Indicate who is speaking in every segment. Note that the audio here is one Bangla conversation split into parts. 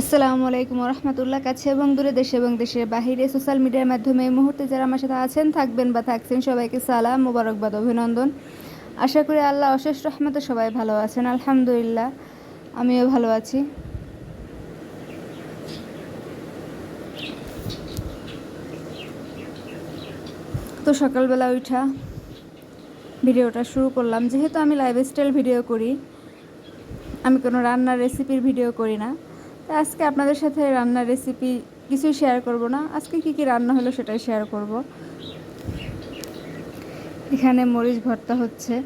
Speaker 1: আসসালামু আলাইকুম রহমতুল্লাহ কাছে এবং দূরে দেশে এবং দেশের বাহিরে সোশ্যাল মিডিয়ার মাধ্যমে এই মুহূর্তে যারা আমার সাথে আছেন, থাকবেন বা থাকছেন, সবাইকে সালাম মোবারকবাদ অভিনন্দন। আশা করি আল্লাহ অশেষ রহমতে সবাই ভালো আছেন, আলহামদুলিল্লাহ, আমিও ভালো আছি। তো সকালবেলা উঠা ভিডিওটা শুরু করলাম। যেহেতু আমি লাইফস্টাইল ভিডিও করি, আমি কোনো রান্নার রেসিপির ভিডিও করি না। আজকে আপনাদের সাথে রান্নার রেসিপি কিছুই শেয়ার করব না। আজকে কি কি রান্না হলো সেটাই শেয়ার করব। এখানে মরিচ ভর্তা হচ্ছে।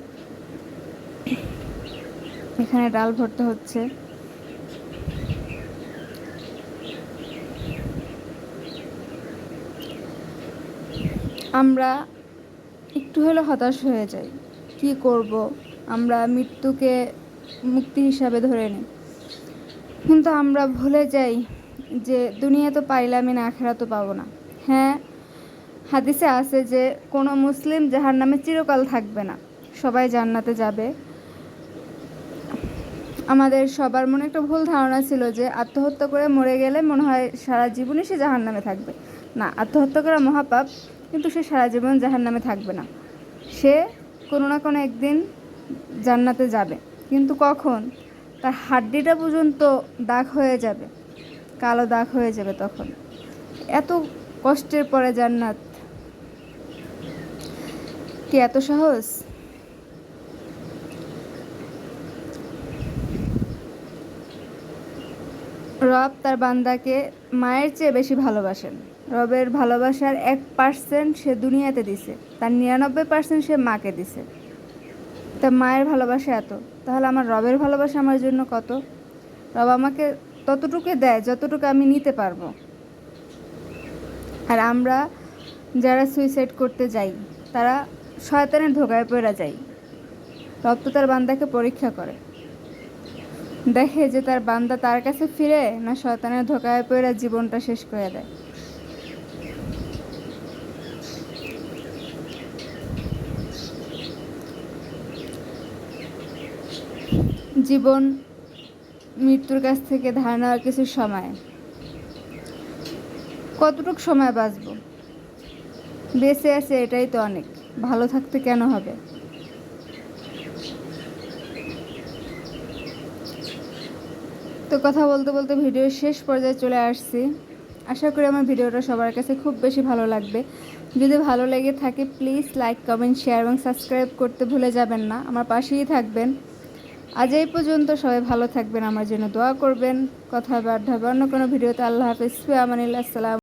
Speaker 1: এখানে ডাল ভর্তা হচ্ছে। আমরা একটু হলেও হতাশ হয়ে যাই। কি করব? আমরা মৃত্যুকে মুক্তি হিসাবে ধরে নিই। কিন্তু আমরা ভুলে যাই যে দুনিয়া তো পাইলামই না আখেরা তো পাবো না। হ্যাঁ হাদিসে আছে যে কোনো মুসলিম যাহার নামে চিরকাল থাকবে না। সবাই জান্নাতে যাবে। আমাদের সবার মনে একটা ভুল ধারণা ছিল যে আত্মহত্যা করে মরে গেলে মনে হয় সারা জীবনই সে জাহার নামে থাকবে। না, আত্মহত্যা করা মহাপাপ, কিন্তু সে সারা জীবন জাহার নামে থাকবে না। সে কোনো না কোনো একদিন জান্নাতে যাবে। কিন্তু কখন? তার হাড্ডিটা পর্যন্ত দাগ হয়ে যাবে, কালো দাগ হয়ে যাবে তখন। এত কষ্টের পরে জান্নাত। কি এত সহজ? রব তার বান্দাকে মায়ের চেয়ে বেশি ভালোবাসেন। রবের ভালোবাসার এক পার্সেন্ট সে দুনিয়াতে দিছে, তার নিরানব্বই পার্সেন্ট সে মাকে দিছে। তা মায়ের ভালোবাসা এত। তাহলে আমার রবের ভালোবাসা আমার জন্য কত? রব আমাকে ততটুকু দেয় যতটুকু আমি নিতে পারব। আর আমরা যারা সুইসাইড করতে যাই, তারা শয়তানের ধোকায় পড়ে যাই রব তো তার বান্দাকে পরীক্ষা করে। দেখে যে তার বান্দা তার কাছে ফিরে না শয়তানের ধোকায় পড়ে জীবনটা শেষ করে দেয়। জীবন, মৃত্যুর কাছ থেকে ধার নেওয়ার কিছু সময়। কতটুকু সময় বাঁচব? বেঁচে আছে এটাই তো অনেক। ভালো থাকতে কেন হবে? তো কথা বলতে বলতে ভিডিওর শেষ পর্যায়ে চলে আসছি। আশা করি আমার ভিডিওটা সবার কাছে খুব বেশি ভালো লাগবে। যদি ভালো লেগে থাকে প্লিজ লাইক কমেন্ট শেয়ার এবং সাবস্ক্রাইব করতে ভুলে যাবেন না। আমার পাশেই থাকবেন। আজ এই পর্যন্ত, সবাই ভালো থাকবেন, আমার জন্য দোয়া করবেন। কথা বার্ধা অন্য কোনো ভিডিওতে। আল্লাহ হাফিজ। আমানিল্লা আসসালাম